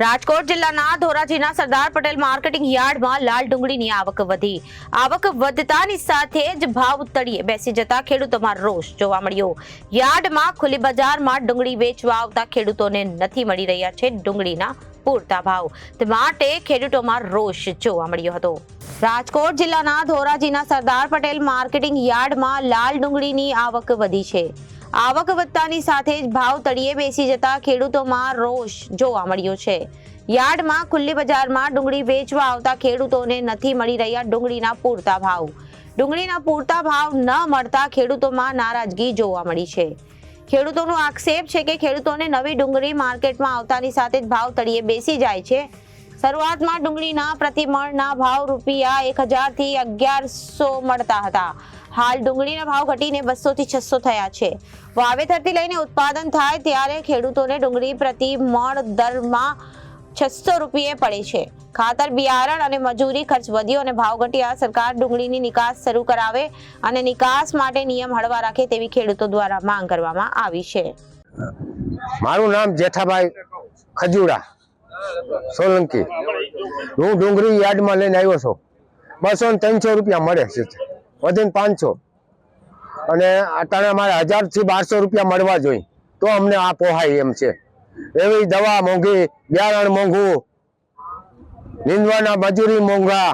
રાજકોટ જિલ્લાના ધોરાજીના સરદાર પટેલ માર્કેટિંગ યાર્ડમાં લાલ ડુંગળીની આવક વધી. આવક વધતાની સાથે જ ભાવ તળીએ બેસી જતા ખેડૂતોમાં રોષ જોવા મળ્યો. યાર્ડમાં ખુલ્લી બજારમાં ડુંગળી વેચવા આવતા ખેડૂતોને નથી મળી રહ્યા છે ડુંગળીના પૂરતા ભાવ. માટે ખેડૂતોમાં રોષ જોવા મળ્યો હતો. રાજકોટ જિલ્લાના ધોરાજીના સરદાર પટેલ માર્કેટિંગ યાર્ડમાં લાલ ડુંગળીની આવક વધી છે. આવક વધતાની સાથે જ ભાવ તળિયે બેસી જતા ખેડૂતોમાં રોષ જોવા મળ્યો છે. યાર્ડમાં ખુલ્લી બજારમાં ડુંગળી વેચવા આવતા ખેડૂતોને નથી મળી રહ્યા ડુંગળીના પૂરતા ભાવ. ડુંગળીના પૂરતા ભાવ ન મળતા ખેડૂતોમાં નારાજગી જોવા મળી છે. ખેડૂતોનો આક્ષેપ છે કે ખેડૂતોને નવી ડુંગળી માર્કેટમાં આવતાની સાથે જ ભાવ તળિયે બેસી જાય છે. શરૂઆતમાં ડુંગળીના પ્રતિમણના ભાવ રૂપિયા એક હજારથી અગિયારસો મળતા હતા. હાલ ડુંગળીના ભાવ ઘટીને બસો થી છસો થયા છે. વાવેતરથી લઈને ઉત્પાદન થાય ત્યારે ખેડૂતોને ડુંગળી પ્રતિ મણ દરમાં છસો રૂપિયે પડે છે. ખાતર, બિયારણ અને મજૂરી ખર્ચ વધ્યો અને ભાવ ઘટ્યા. સરકાર ડુંગળીની નિકાસ શરૂ કરાવે અને નિકાસ માટે નિયમ હળવા રાખે તેવી ખેડૂતો દ્વારા માંગ કરવામાં આવી છે. મારું નામ જેઠાભાઈ ખજુડા સોલંકી. હું ડુંગળી યાર્ડમાં લઈને આવ્યો છું. બસો ને ત્રણસો રૂપિયા મળે છે. વધીને પાંચસો. અને અત્યારે અમારે હજારથી બારસો રૂપિયા મળવા જોઈએ. તો અમને આ પોહાય એમ છે. એવી દવા મોંઘી બિયારણ મોંઘું નીંદવાના મજૂરી મોંઘા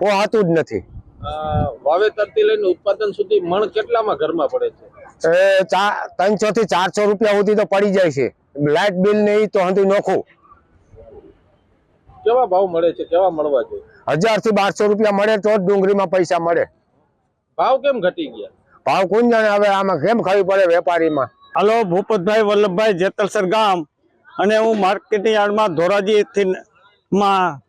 પોહાતું જ નથી. વાવેતરથી લઈને ઉત્પાદન સુધી મણ કેટલામાં ઘરમાં પડે છે? એ ત્રણસો થી ચારસો રૂપિયા સુધી તો પડી જાય છે. લાઇટ બિલ ને તો હંધું નોખું. કેવા ભાવ મળે છે? કેવા મળવા જોઈએ? હજારથી બારસો રૂપિયા મળે તો જ ડુંગળીમાં પૈસા મળે. ભાવ કેમ ઘટી ગયા? ભાવ કોણ જાણે હવે આમાં કેમ ખાવી પડે વેપારીમાં? હલો ભૂપતભાઈ વલ્લભભાઈ જેતલસર ગામ. અને હું માર્કેટિંગ યાર્ડમાં ધોરાજીથી માં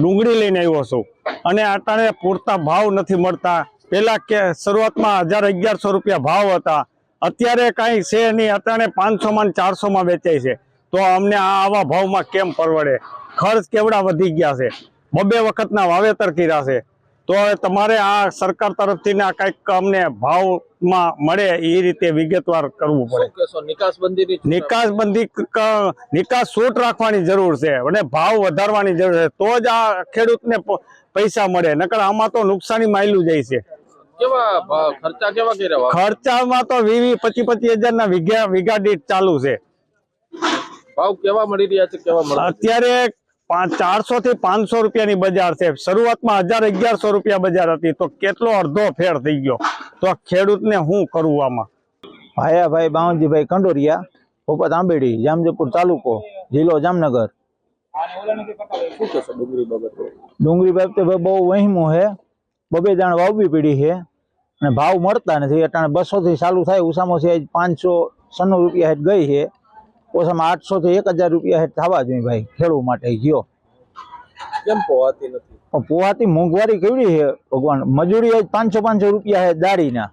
ડુંગળી લઈને આવ્યો છું. અને અટાણે પૂરતા ભાવ નથી મળતા. પેલા કે શરૂઆતમાં હજાર અગિયારસો રૂપિયા ભાવ હતા. અત્યારે કાંઈ છે નહીં અત્યારે પાંચસોમાં ચારસો માં વેચાય છે. તો અમને આ આવા ભાવમાં કેમ પરવડે? ખર્ચ કેવડા વધી ગયા છે? બબે વખતના વાવેતર કર્યા છે. તો તમારે આ સરકાર તરફથી આ કંઈક અમને ભાવમાં મળે એ રીતે વિગતવાર કરવું પડે. નિકાસબંધી નિકાસબંધી નિકાસ છૂટ રાખવાની જરૂર છે અને ભાવ વધારવાની જરૂર છે. તો જ આ ખેડૂતને પૈસા મળે. નકર આમાં તો નુકસાની માયલું જાય છે? ખર્ચામાં તો વીસ પચીસ પચીસ હજાર ના વીઘા વીઘા દીઠ ચાલુ છે. ભાવ કેવા મળી રહ્યા છે? કેવા? અત્યારે ચારસો થી પાંચસો રૂપિયાની બજાર છે. શરૂઆતમાં હજાર અગિયારસો રૂપિયા બજાર હતી. તો કેટલો અડધો ફેર થઈ ગયો. તો ખેડૂતને શું કરવું આમાં? ભાયાભાઈ બાવનજીભાઈ કંડોરિયા ભોપત આંબેડી જામજપુર તાલુકો, જિલ્લો જામનગર. ડુંગળી બાબતે બહુ વહીમું છે. બબે દાણ વાવવી પડી છે. અને ભાવ મળતા નથી. અટાણે બસો થી ચાલુ થાય છે પાંચસો સન્નું રૂપિયા હેઠ ગઈ છે. ઓછામાં આઠસો થી એક હજાર રૂપિયા હેઠ થવા જોઈએ ભાઈ ખેડૂત માટે ગયો. કેમ પોવાતી નથી? પણ પોવાથી મોંઘવારી કેવડી છે ભગવાન? મજૂરી આજ પાંચસો પાંચસો રૂપિયા છે દાડીના.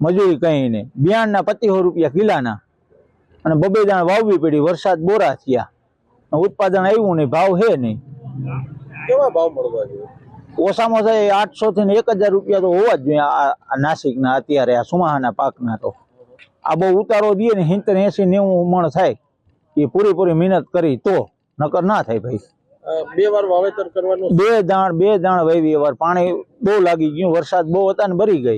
મજૂરી કઈ નહીં. બિયાણના પચીસો રૂપિયા કિલાના. અને બબે દાણ વાવવી પડી વરસાદ બોરા થયા. ઉત્પાદન આવ્યું નહીં ભાવ છે નહીં. કેવા ભાવ મળવા જોઈએ? ઓછામાં ઓછા આઠસો થી ને એક હજાર રૂપિયા તો હોવા જ જોઈએ આ નાસિકના અત્યારે આ સુમાહાના પાકના તો. આ બહુ ઉતારો દઈએ ને હિંતર એસી નેવું મણ થાય. એ પૂરેપૂરી મહેનત કરી તો નકર ના થાય ભાઈ. બે વાર વાવેતર કરવાનું બે દાણ બે દાણ વાવી વાર. પાણી બહુ લાગી ગયું વરસાદ બહુ હતા ને ભરી ગઈ.